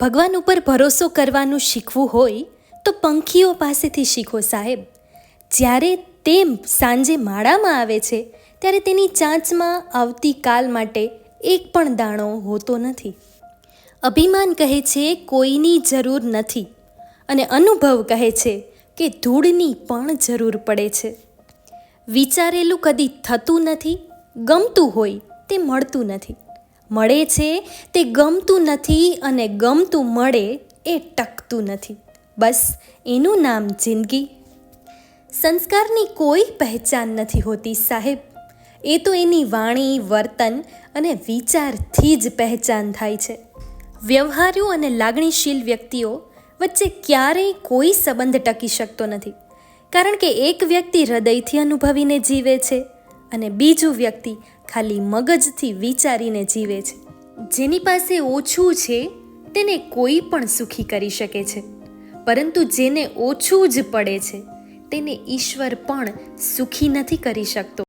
ભગવાન ઉપર ભરોસો કરવાનું શીખવું હોય તો પંખીઓ પાસેથી શીખો, સાહેબ. જ્યારે તે સાંજે માળામાં આવે છે, ત્યારે તેની ચાંચમાં આવતીકાલ માટે એક પણ દાણો હોતો નથી. અભિમાન કહે છે, કોઈની જરૂર નથી. અને અનુભવ કહે છે કે ધૂળની પણ જરૂર પડે છે. વિચારેલું કદી થતું નથી, ગમતું હોય તે મળતું નથી. મળે છે, તે ગમતું નથી અને ગમતું મળે એ ટકતું નથી. બસ એનું નામ જિંદગી. સંસ્કારની કોઈ પહેચાન નથી હોતી સાહેબ. એ તો એની વાણી, વર્તન અને વિચારથી જ પહેચાન થાય છે. વ્યવહારુ અને લાગણીશીલ વ્યક્તિઓ વચ્ચે ક્યારેય કોઈ સંબંધ ટકી શકતો નથી. કારણ કે એક વ્યક્તિ હૃદયથી અનુભવીને જીવે છે અને બીજું વ્યક્તિ ખાલી મગજથી વિચારીને જીવે છે. જેની પાસે ઓછું છે, તેને કોઈ પણ સુખી કરી શકે છે. પરંતુ જેને ઓછું જ પડે છે, તેને ઈશ્વર પણ સુખી નથી કરી શકતો.